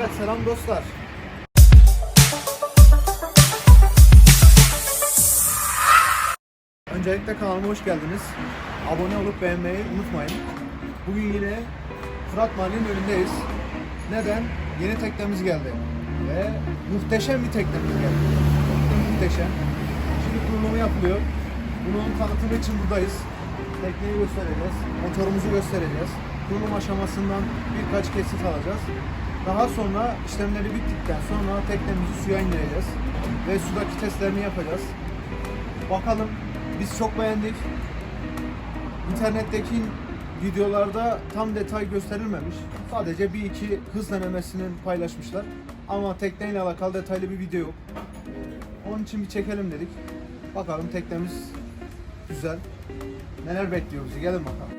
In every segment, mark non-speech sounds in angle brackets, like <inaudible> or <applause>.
Evet selam dostlar. Öncelikle kanalıma hoş geldiniz. Abone olup beğenmeyi unutmayın. Bugün yine Fırat Mahallenin önündeyiz. Neden? Yeni teknemiz geldi. Ve muhteşem bir teknemiz geldi. Muhteşem. Şimdi kurulumu yapılıyor. Bunun tanıtımı için buradayız. Tekneyi göstereceğiz. Motorumuzu göstereceğiz. Kurulum aşamasından birkaç kesit alacağız. Daha sonra işlemleri bittikten sonra teknemizi suya indireceğiz. Ve sudaki testlerini yapacağız. Bakalım biz çok beğendik. İnternetteki videolarda tam detay gösterilmemiş. Sadece bir iki hız denemesini paylaşmışlar. Ama tekneyle alakalı detaylı bir video yok. Onun için bir çekelim dedik. Bakalım teknemiz güzel. Neler bekliyor bizi? Gelin bakalım.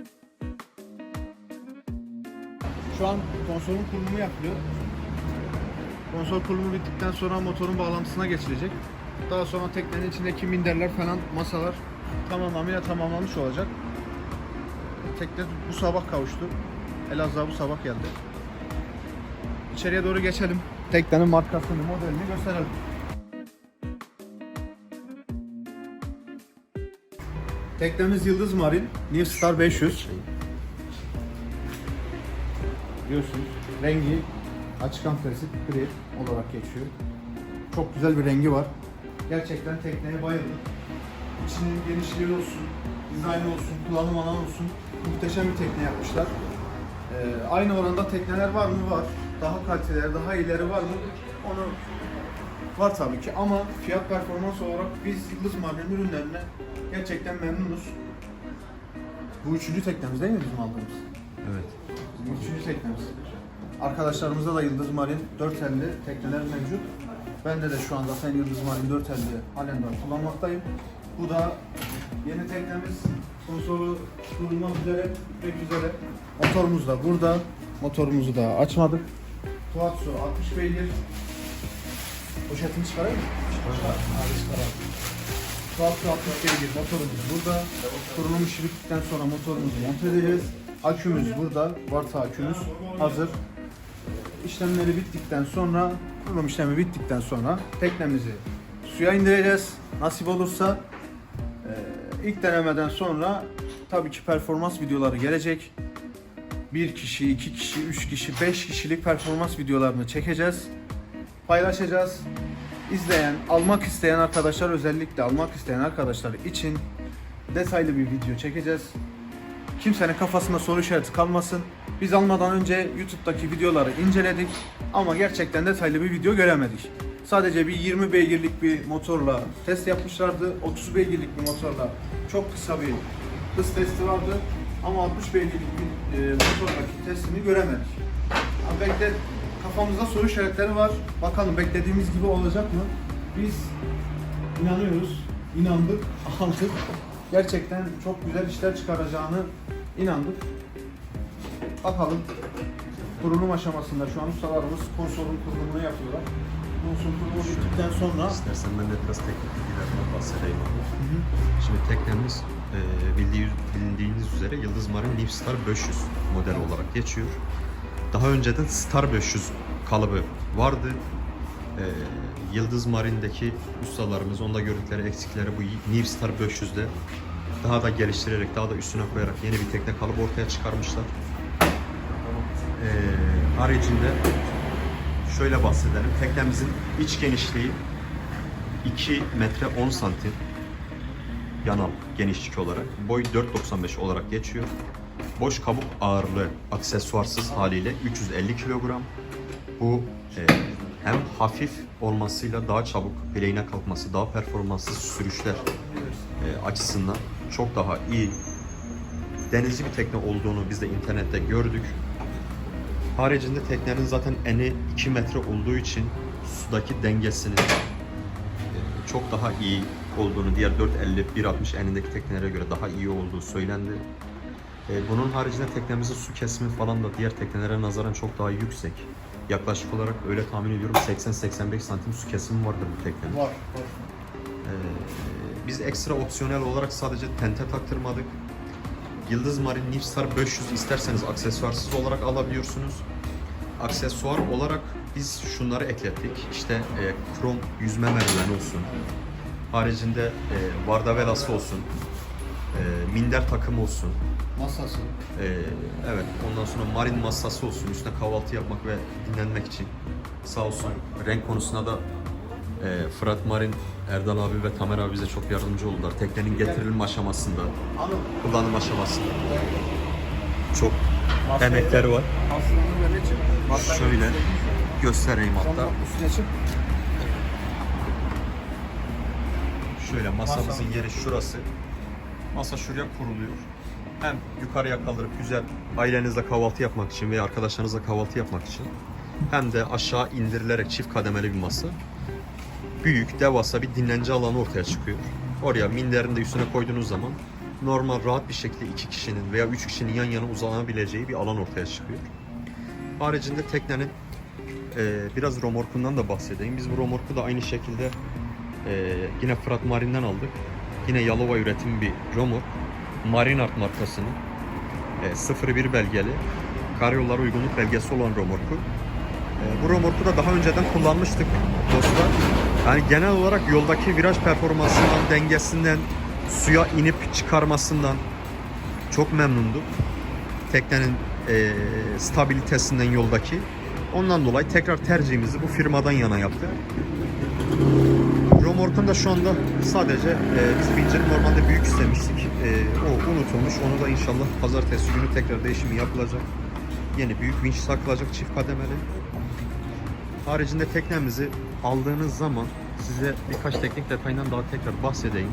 Şu an konsolun kurulumu yapılıyor. Konsol kurulumu bittikten sonra motorun bağlantısına geçilecek. Daha sonra teknenin içindeki minderler falan masalar tamamlamaya tamamlanmış olacak. Tekne bu sabah kavuştu. Elazığ'a bu sabah geldi. İçeriye doğru geçelim. Teknenin markasını, modelini gösterelim. Teknemiz Yıldız Marin, New Star 500. Biliyorsunuz rengi açık antrasit gri olarak geçiyor. Çok güzel bir rengi var. Gerçekten tekneye bayıldım. İçinin genişliği olsun, dizaynı olsun, kullanım alanı olsun muhteşem bir tekne yapmışlar. Ee, aynı oranda tekneler var mı? Var. Daha kaliteleri, daha iyileri var mı? Onu var tabii ki ama fiyat performans olarak biz Yıldız Marin'in ürünlerine gerçekten memnunuz. Bu üçüncü teknemiz değil mi bizim aldığımız? Üçüncü teknemiz. Arkadaşlarımızda da Yıldız Marin 450 tekneler mevcut. Bende de şu anda sen Yıldız Marin 450 halen daha kullanmaktayım. Bu da yeni teknemiz. Konsolu kurulmak üzere ve üzere. Motorumuz da burada. Motorumuzu da açmadık. Tuatsu 60 beygir. Poşetini çıkarayım mı? Çıkar. Hadi çıkaralım. Tuatsu 60 beygir motorumuz burada. Kurulum işi bittikten sonra motorumuzu monte edeceğiz. Akümüz burada. Varta akümüz hazır. İşlemleri bittikten sonra, kurulum işlemi bittikten sonra teknemizi suya indireceğiz. Nasip olursa ilk denemeden sonra tabii ki performans videoları gelecek. Bir kişi, iki kişi, üç kişi, beş kişilik performans videolarını çekeceğiz. Paylaşacağız. İzleyen, almak isteyen arkadaşlar özellikle almak isteyen arkadaşlar için detaylı bir video çekeceğiz. Kimsenin kafasında soru işareti kalmasın. Biz almadan önce YouTube'daki videoları inceledik ama gerçekten detaylı bir video göremedik. Sadece bir 20 beygirlik bir motorla test yapmışlardı. 30 beygirlik bir motorla çok kısa bir hız testi vardı. Ama 60 beygirlik bir e, motordaki testini göremedik. Ama bekle, kafamızda soru işaretleri var. Bakalım beklediğimiz gibi olacak mı? Biz inanıyoruz, inandık, aldık. Gerçekten çok güzel işler çıkaracağını inandık. Bakalım. Kurulum aşamasında şu an ustalarımız konsolun kurulumunu yapıyorlar. Konsol kurulumu bittikten sonra İstersen ben de biraz teknik bilgilerden bahsedeyim abi. Şimdi teknemiz e, bildiği, bildiğiniz üzere Yıldız Marin New Star 500 model olarak geçiyor. Daha önceden Star 500 kalıbı vardı. E, Yıldız Marin'deki ustalarımız onda gördükleri eksikleri bu New Star 500'de daha da geliştirerek, daha da üstüne koyarak yeni bir tekne kalıbı ortaya çıkarmışlar. E, haricinde şöyle bahsedelim. Teknemizin iç genişliği 2 metre 10 santim yanal genişlik olarak. Boy 4.95 olarak geçiyor. Boş kabuk ağırlığı aksesuarsız haliyle 350 kilogram. Bu e, hem hafif olmasıyla daha çabuk bileğine kalkması, daha performanslı sürüşler e, açısından çok daha iyi denizci bir tekne olduğunu biz de internette gördük. Haricinde teknenin zaten eni 2 metre olduğu için sudaki dengesini e, çok daha iyi olduğunu, diğer 450 160 enindeki teknelere göre daha iyi olduğu söylendi. E, Bunun haricinde teknemizin su kesimi falan da diğer teknelere nazaran çok daha yüksek. Yaklaşık olarak öyle tahmin ediyorum 80-85 santim su kesimi vardır bu teknenin. var. var. Ee, biz ekstra opsiyonel olarak sadece tente taktırmadık. Yıldız Marin New Star 500 isterseniz aksesuarsız olarak alabiliyorsunuz. aksesuar olarak biz şunları eklettik. İşte e, krom yüzme merdiveni olsun. Haricinde e, vardavelası olsun. E, minder takım olsun. Masası. E, evet ondan sonra marin masası olsun. Üstüne kahvaltı yapmak ve dinlenmek için. Sağ olsun renk konusunda da e, Fırat Marin, Erdal abi ve Tamer abi bize çok yardımcı oldular. Teknenin getirilme aşamasında, kullanım aşamasında. Çok emekleri var. Şöyle göstereyim hatta. Şöyle masamızın Masa. yeri şurası. Masa şuraya kuruluyor. Hem yukarıya kaldırıp güzel ailenizle kahvaltı yapmak için veya arkadaşlarınızla kahvaltı yapmak için hem de aşağı indirilerek çift kademeli bir masa. Büyük, devasa bir dinlence alanı ortaya çıkıyor. Oraya minderini de üstüne koyduğunuz zaman normal rahat bir şekilde iki kişinin veya üç kişinin yan yana uzanabileceği bir alan ortaya çıkıyor. Haricinde teknenin e, biraz romorkundan da bahsedeyim. Biz bu romorku da aynı şekilde ee, yine Fırat Marin'den aldık. Yine Yalova üretimi bir romork. Marinart markasının e, 01 belgeli karayollara uygunluk belgesi olan romorku. E, bu romorku da daha önceden kullanmıştık dostlar. Yani genel olarak yoldaki viraj performansından, dengesinden, suya inip çıkarmasından çok memnunduk. Teknenin e, stabilitesinden yoldaki. Ondan dolayı tekrar tercihimizi bu firmadan yana yaptık. Romork'un da şu anda sadece e, biz vincini normalde büyük istemiştik. E, o unutulmuş. Onu da inşallah pazartesi günü tekrar değişimi yapılacak. Yeni büyük vinç takılacak çift kademeli. Haricinde teknemizi aldığınız zaman size birkaç teknik detayından daha tekrar bahsedeyim.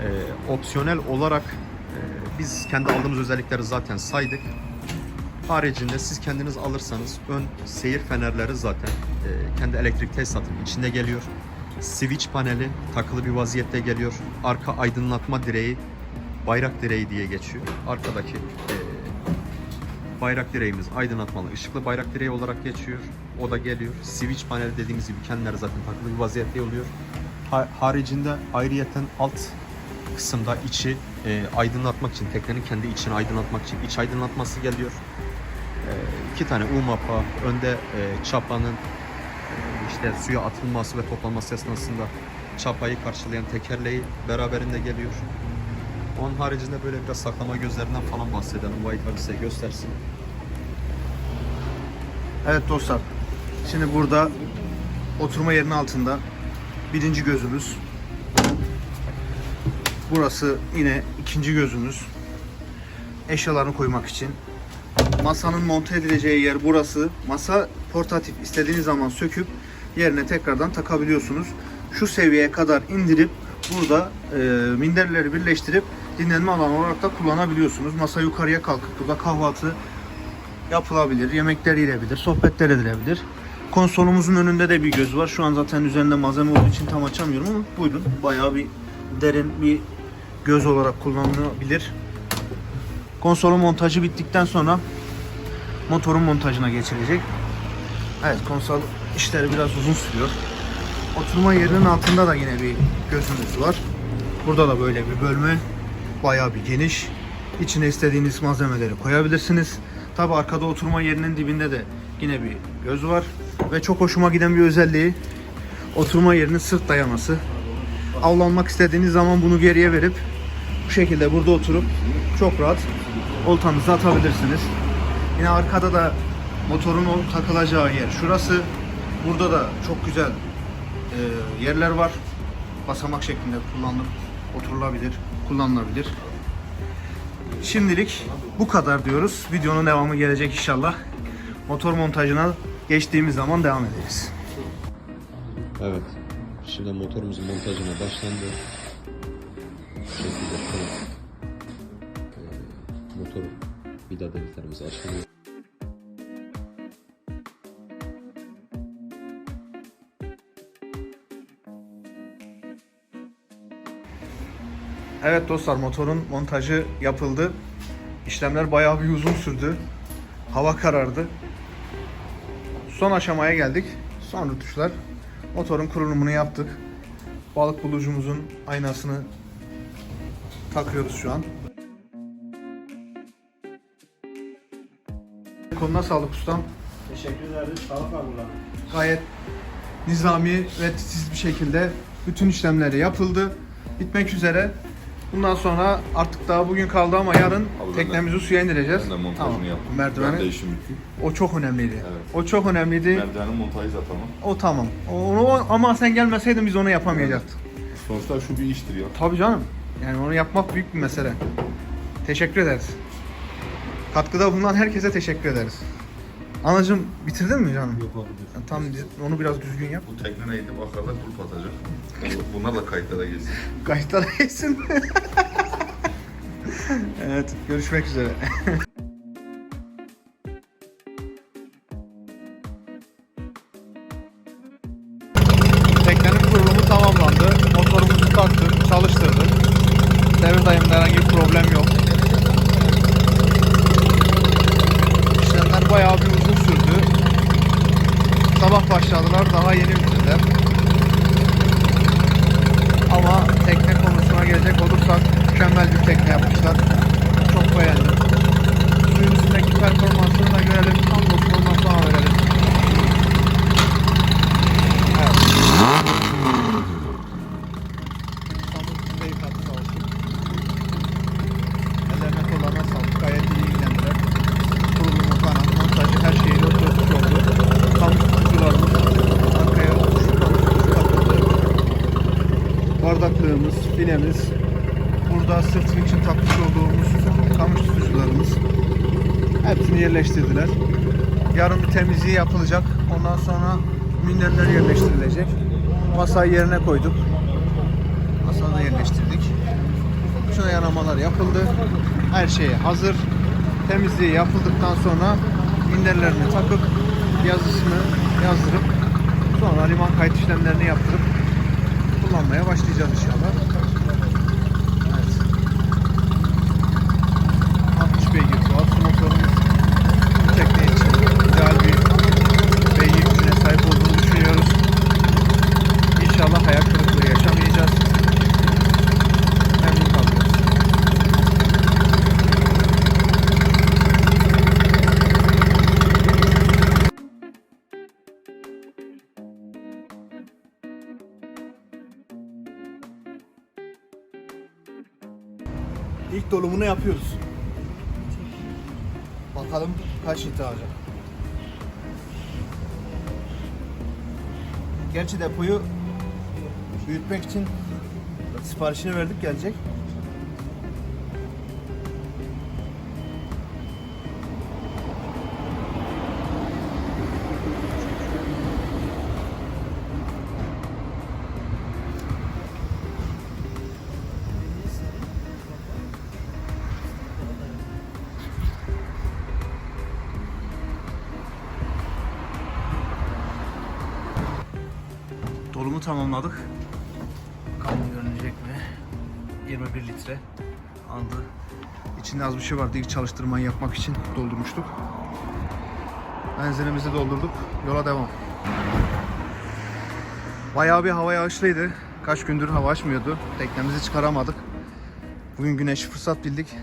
E, opsiyonel olarak e, biz kendi aldığımız özellikleri zaten saydık. Haricinde siz kendiniz alırsanız ön seyir fenerleri zaten e, kendi elektrik tesisatının içinde geliyor. Switch paneli takılı bir vaziyette geliyor. Arka aydınlatma direği bayrak direği diye geçiyor. Arkadaki e, bayrak direğimiz aydınlatmalı ışıklı bayrak direği olarak geçiyor. O da geliyor. Switch paneli dediğimiz gibi kendileri zaten takılı bir vaziyette oluyor. Ha- haricinde ayrıyeten alt kısımda içi e, aydınlatmak için, teknenin kendi içini aydınlatmak için iç aydınlatması geliyor. E, iki tane U mapa, önde e, çapanın işte suya atılması ve toplanması esnasında çapayı karşılayan tekerleği beraberinde geliyor. Onun haricinde böyle biraz saklama gözlerinden falan bahsedelim. Vahit abi size göstersin. Evet dostlar. Şimdi burada oturma yerinin altında birinci gözümüz. Burası yine ikinci gözümüz. Eşyalarını koymak için. Masanın monte edileceği yer burası. Masa portatif. istediğiniz zaman söküp yerine tekrardan takabiliyorsunuz. Şu seviyeye kadar indirip burada e, minderleri birleştirip dinlenme alanı olarak da kullanabiliyorsunuz. Masa yukarıya kalkıp burada kahvaltı yapılabilir, yemekler yiyebilir, sohbetler edilebilir. Konsolumuzun önünde de bir göz var. Şu an zaten üzerinde malzeme olduğu için tam açamıyorum ama buyurun. Bayağı bir derin bir göz olarak kullanılabilir. Konsolun montajı bittikten sonra motorun montajına geçilecek. Evet konsol işleri biraz uzun sürüyor. Oturma yerinin altında da yine bir gözümüz var. Burada da böyle bir bölme bayağı bir geniş. İçine istediğiniz malzemeleri koyabilirsiniz. Tabi arkada oturma yerinin dibinde de yine bir göz var. Ve çok hoşuma giden bir özelliği oturma yerinin sırt dayaması. Avlanmak istediğiniz zaman bunu geriye verip bu şekilde burada oturup çok rahat oltanızı atabilirsiniz. Yine arkada da motorun takılacağı yer şurası. Burada da çok güzel e, yerler var. Basamak şeklinde kullanılıp oturulabilir, kullanılabilir. Şimdilik bu kadar diyoruz. Videonun devamı gelecek inşallah. Motor montajına geçtiğimiz zaman devam ederiz. Evet. Şimdi motorumuzun montajına başlandı. Şekilde e, motor vida deliklerimiz açılıyor. Evet dostlar motorun montajı yapıldı. İşlemler bayağı bir uzun sürdü. Hava karardı. Son aşamaya geldik. Son rütuşlar. Motorun kurulumunu yaptık. Balık bulucumuzun aynasını takıyoruz şu an. Koluna sağlık ustam. Teşekkür ederiz. Sağlıkla kullanın. Gayet nizami ve titiz bir şekilde bütün işlemleri yapıldı. Bitmek üzere. Bundan sonra artık daha bugün kaldı ama yarın Abi teknemizi suya indireceğiz. Ben de montajını yaptım. Ben de Merdiveni. işim bitti. O çok önemliydi. Evet. O çok önemliydi. Merdivenin montajı tamam. O tamam. O- Onu ama sen gelmeseydin biz onu yapamayacaktık. Sonuçta şu bir iştir ya. Tabii canım. Yani onu yapmak büyük bir mesele. Teşekkür ederiz. Katkıda bulunan herkese teşekkür ederiz. Anacığım bitirdin mi canım? Yok abi. Tam onu biraz düzgün yap. Bu tekne neydi? Bakarlar kulp atacak. Bunlar da kayıtlara geçsin. Kayıtlara geçsin. <laughs> evet, görüşmek üzere. <laughs> Bize yıkadı sağ olsun. Ellerine kollarına sağlık. Gayet iyi ilgilendiler. Kurulumu falan, montajı her dört dörtlük oldu. Tam tutucularımız arkaya şu takıldı bardaklığımız, filemiz, burada sırtın için takmış olduğumuz kamış tutucularımız hepsini yerleştirdiler. Yarın bir temizliği yapılacak. Ondan sonra minderler yerleştirilecek. Masayı yerine koyduk. Da yerleştirdik. Bütün ayarlamalar yapıldı. Her şey hazır. Temizliği yapıldıktan sonra minderlerini takıp yazısını yazdırıp sonra liman kayıt işlemlerini yaptırıp kullanmaya başlayacağız inşallah. Depoyu büyütmek için siparişini verdik gelecek. Tamamladık. Bakalım görünecek mi? 21 litre aldı. İçinde az bir şey vardı. İlk çalıştırmayı yapmak için doldurmuştuk. Benzinimizi doldurduk. Yola devam. Bayağı bir hava yağışlıydı. Kaç gündür hava açmıyordu. Teknemizi çıkaramadık. Bugün güneşi fırsat bildik.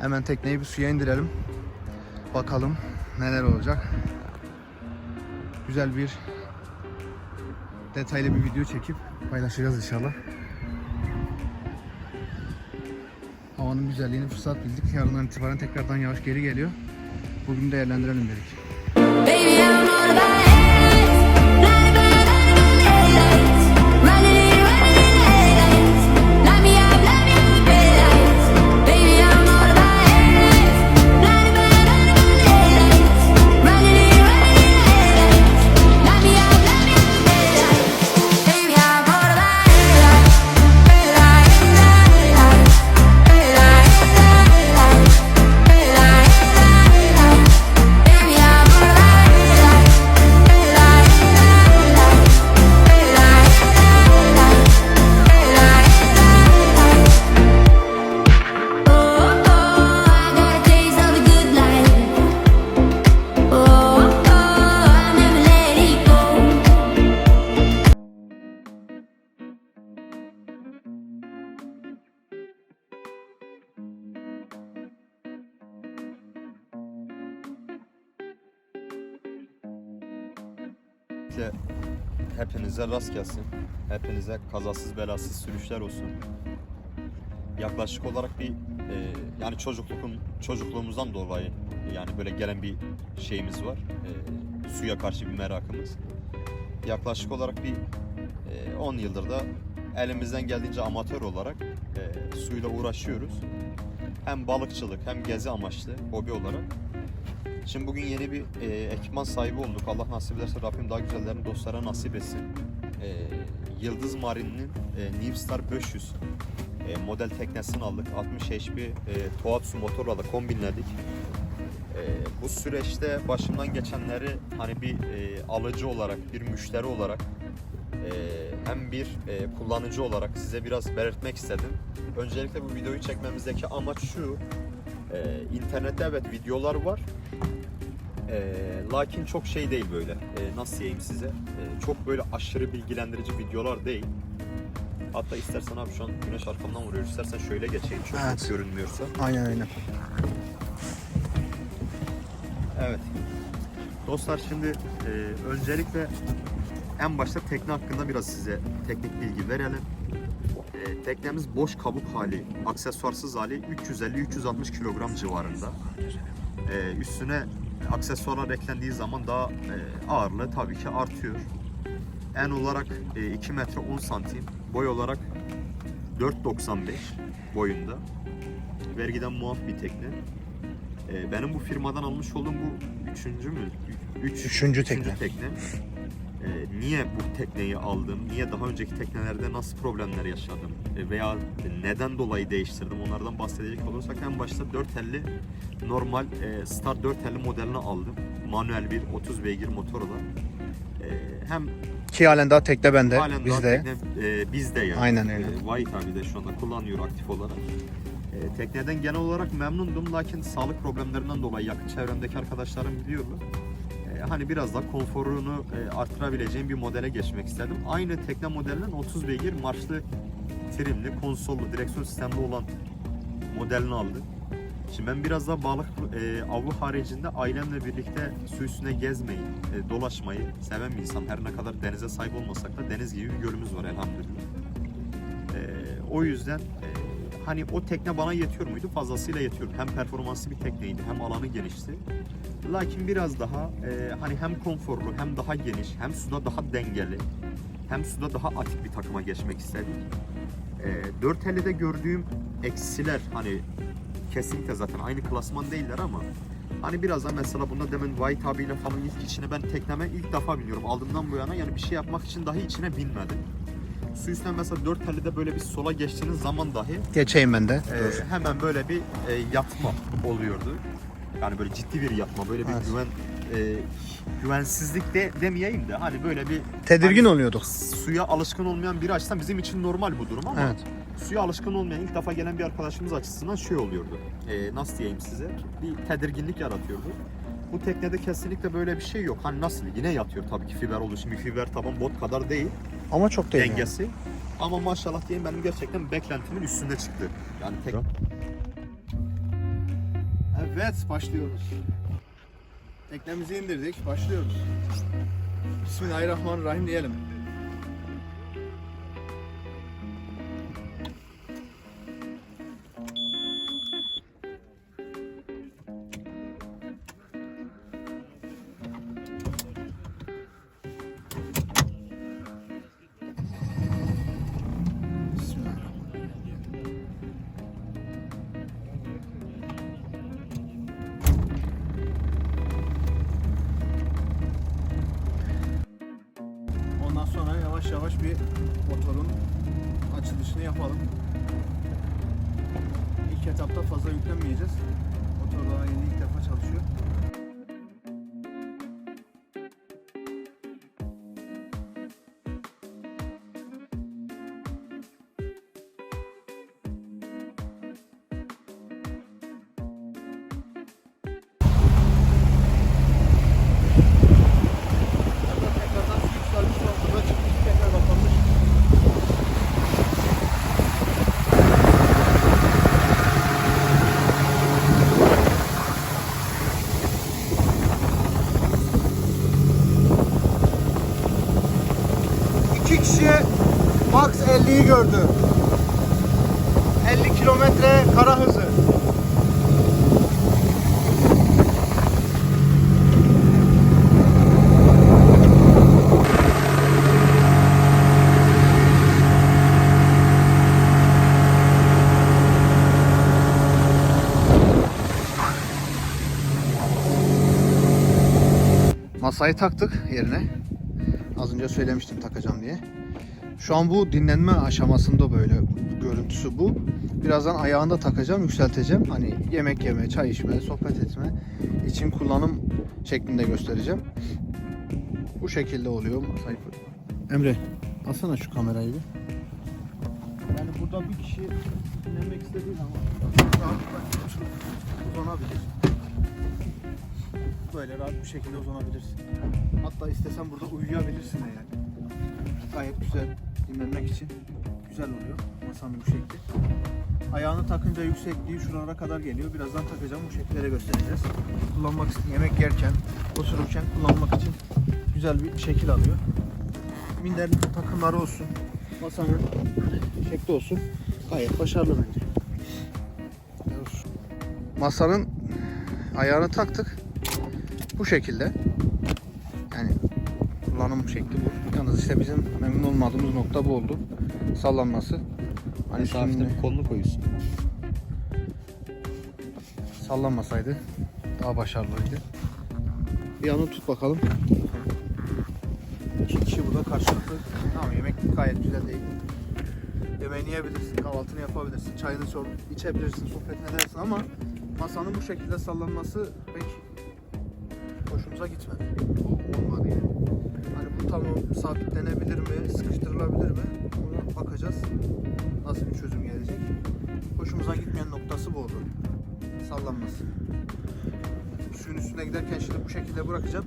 Hemen tekneyi bir suya indirelim. Bakalım neler olacak. Güzel bir detaylı bir video çekip paylaşacağız inşallah. Havanın güzelliğini fırsat bildik. Yarından itibaren tekrardan yağış geri geliyor. Bugün değerlendirelim dedik. Baby, hepinize rast gelsin. Hepinize kazasız belasız sürüşler olsun. Yaklaşık olarak bir e, yani çocuklukun çocukluğumuzdan dolayı yani böyle gelen bir şeyimiz var. E, suya karşı bir merakımız. Yaklaşık olarak bir e, 10 yıldır da elimizden geldiğince amatör olarak e, suyla uğraşıyoruz. Hem balıkçılık hem gezi amaçlı hobi olarak. Şimdi bugün yeni bir e, ekipman sahibi olduk. Allah nasip ederse Rabbim daha güzellerini dostlara nasip etsin. Yıldız Marine'nin e, New Star 500 e, model teknesini aldık. 60 HP e, Tohatsu motorla da kombinledik. E, bu süreçte başımdan geçenleri hani bir e, alıcı olarak, bir müşteri olarak e, hem bir e, kullanıcı olarak size biraz belirtmek istedim. Öncelikle bu videoyu çekmemizdeki amaç şu. E, internette evet videolar var. E, lakin çok şey değil böyle. E, nasıl diyeyim size? E, çok böyle aşırı bilgilendirici videolar değil. Hatta istersen abi şu an güneş arkamdan vuruyor. İstersen şöyle geçeyim çok Evet. görünmüyorsa. Aynen aynen. Evet. Dostlar şimdi e, öncelikle en başta tekne hakkında biraz size teknik bilgi verelim. E, teknemiz boş kabuk hali, aksesuarsız hali 350-360 kilogram civarında. E, üstüne aksesuarlar eklendiği zaman daha e, ağırlığı tabii ki artıyor. En olarak e, 2 metre 10 santim, boy olarak 4.95 boyunda. Vergiden muaf bir tekne. Ee, benim bu firmadan almış olduğum bu üçüncü mü? Üç, Üçüncü tekne. Ee, niye bu tekneyi aldım? Niye daha önceki teknelerde nasıl problemler yaşadım? Ee, veya neden dolayı değiştirdim? Onlardan bahsedecek olursak en başta 450 normal e, Star 450 modelini aldım. Manuel bir 30 beygir motorla. Hem Ki halen daha tekne bende. halen daha bizde. tekne e, bizde yani. Aynen öyle. E, White abi de şu anda kullanıyor aktif olarak. E, tekneden genel olarak memnundum lakin sağlık problemlerinden dolayı yakın çevremdeki arkadaşlarım biliyorlar. E, hani biraz da konforunu e, arttırabileceğim bir modele geçmek istedim. Aynı tekne modelinin 30 beygir marşlı trimli, konsollu, direksiyon sistemli olan modelini aldım. Şimdi ben biraz daha balık e, avı haricinde ailemle birlikte su üstüne gezmeyi, e, dolaşmayı seven bir insan. Her ne kadar denize sahip olmasak da deniz gibi bir gölümüz var elhamdülillah. E, o yüzden e, hani o tekne bana yetiyor muydu? Fazlasıyla yetiyordu. Hem performanslı bir tekneydi hem alanı genişti. Lakin biraz daha e, hani hem konforlu hem daha geniş hem suda daha dengeli hem suda daha atik bir takıma geçmek istedik. E, 450'de gördüğüm eksiler hani kesinlikle zaten aynı klasman değiller ama hani biraz da mesela bunda demin White abiyle falan ilk içine ben tekneme ilk defa biniyorum. Aldığımdan bu yana yani bir şey yapmak için dahi içine binmedim. Su üstüne mesela 450'de böyle bir sola geçtiğiniz zaman dahi Geçeyim ben de. e, hemen böyle bir e, yatma oluyordu. Yani böyle ciddi bir yatma, böyle bir Evet. güven e, güvensizlik de demeyeyim de hani böyle bir Tedirgin hani oluyorduk. suya alışkın olmayan biri açısından bizim için normal bu durum ama Evet. suya alışkın olmayan ilk defa gelen bir arkadaşımız açısından şey oluyordu. E, nasıl diyeyim size? Bir tedirginlik yaratıyordu. Bu teknede kesinlikle böyle bir şey yok. Hani nasıl? Yine yatıyor tabii ki fiber olduğu için. Bir fiber taban bot kadar değil Ama çok değil. yani. dengesi. Ama maşallah diyeyim benim gerçekten beklentimin üstünde çıktı. Yani tek... Evet başlıyoruz. Teknemizi indirdik. Başlıyoruz. Bismillahirrahmanirrahim diyelim. Motorun açılışını yapalım. İlk etapta fazla yüklenmeyeceğiz. Motor daha yeni ilk defa çalışıyor. Masayı taktık yerine. Az önce söylemiştim takacağım diye. Şu an bu dinlenme aşamasında böyle görüntüsü bu. Birazdan ayağında takacağım, yükselteceğim. Hani yemek yeme, çay içme, sohbet etme için kullanım şeklinde göstereceğim. Bu şekilde oluyor masayı. Emre, alsana şu kamerayı bir. Yani burada bir kişi dinlenmek istediği zaman rahat uzanabilir. Böyle rahat bir şekilde uzanabilirsin. Hatta istesen burada uyuyabilirsin de yani. Gayet güzel dinlenmek için güzel oluyor masanın bu şekli. Ayağını takınca yüksekliği şuralara kadar geliyor. Birazdan takacağım bu şekillere göstereceğiz. Kullanmak için yemek yerken, otururken kullanmak için güzel bir şekil alıyor. Minder takımları olsun, masanın şekli olsun. Gayet başarılı bence. Masanın ayağını taktık. Bu şekilde. Yani kullanım şekli bu. Yalnız işte bizim memnun olmadığımız nokta bu oldu. Sallanması. Hani Hafifte şimdi bir kolunu koyuyorsun. sallanmasaydı daha başarılıydı. Bir yanı tut bakalım. İki kişi burada karşılıklı. Tamam yemek gayet güzel değil. Yemeğini yiyebilirsin, kahvaltını yapabilirsin, çayını içebilirsin, sohbet edersin ama masanın bu şekilde sallanması pek hoşumuza gitmedi. Olmadı yani. Hani bu tamam sabitlenebilir mi, sıkıştırılabilir mi? Ona bakacağız. Nasıl bir çözüm gelecek. Hoşumuza gitmeyen noktası bu oldu. Sallanması. Suyun üstüne giderken şimdi bu şekilde bırakacağım.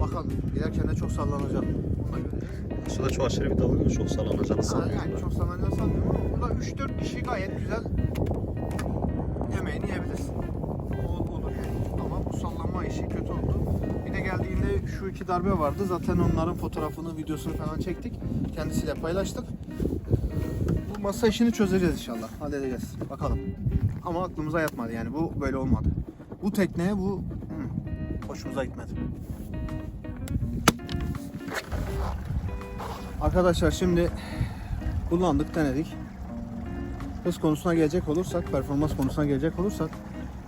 Bakalım giderken de çok sallanacak. Onu da göreceğiz. Suda çok aşırı bir dalga çok sallanacağını sanmıyorum. Yani çok sallanacağını sanmıyorum ama burada 3-4 kişi gayet güzel şu darbe vardı. Zaten onların fotoğrafını, videosunu falan çektik. Kendisiyle paylaştık. Bu masa işini çözeceğiz inşallah. Halledeceğiz. Bakalım. Ama aklımıza yatmadı yani. Bu böyle olmadı. Bu tekneye bu hı, hoşumuza gitmedi. Arkadaşlar şimdi kullandık, denedik. Hız konusuna gelecek olursak, performans konusuna gelecek olursak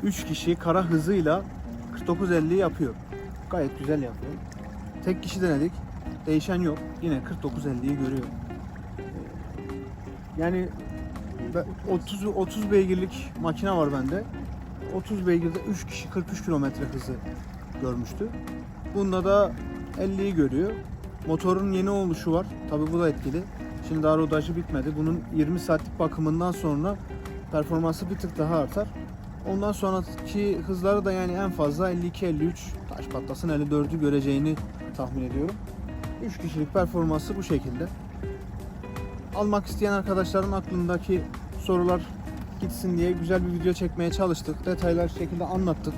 3 kişi kara hızıyla 49.50 yapıyor. Gayet güzel yapıyor. Tek kişi denedik. Değişen yok. Yine 49.50'yi görüyor. Yani ben- 30 30 beygirlik makine var bende. 30 beygirde 3 kişi 43 kilometre hızı görmüştü. Bunda da 50'yi görüyor. Motorun yeni oluşu var. Tabii bu da etkili. Şimdi daha rodajı bitmedi. Bunun 20 saatlik bakımından sonra performansı bir tık daha artar. Ondan sonraki hızları da yani en fazla 52-53 taş patlasın 54'ü göreceğini tahmin ediyorum. 3 kişilik performansı bu şekilde. Almak isteyen arkadaşların aklındaki sorular gitsin diye güzel bir video çekmeye çalıştık. Detaylar şekilde anlattık.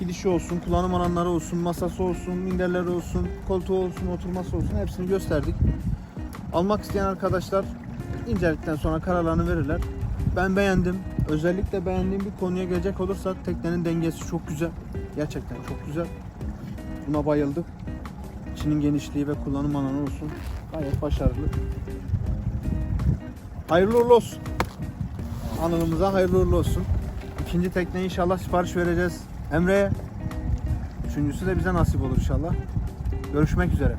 Gidişi olsun, kullanım alanları olsun, masası olsun, minderleri olsun, koltuğu olsun, oturması olsun hepsini gösterdik. Almak isteyen arkadaşlar inceledikten sonra kararlarını verirler. Ben beğendim. Özellikle beğendiğim bir konuya gelecek olursak teknenin dengesi çok güzel. Gerçekten çok güzel. Buna bayıldık. İçinin genişliği ve kullanım alanı olsun. Gayet başarılı. Hayırlı uğurlu olsun. Anılımıza hayırlı uğurlu olsun. İkinci tekne inşallah sipariş vereceğiz Emre'ye. Üçüncüsü de bize nasip olur inşallah. Görüşmek üzere.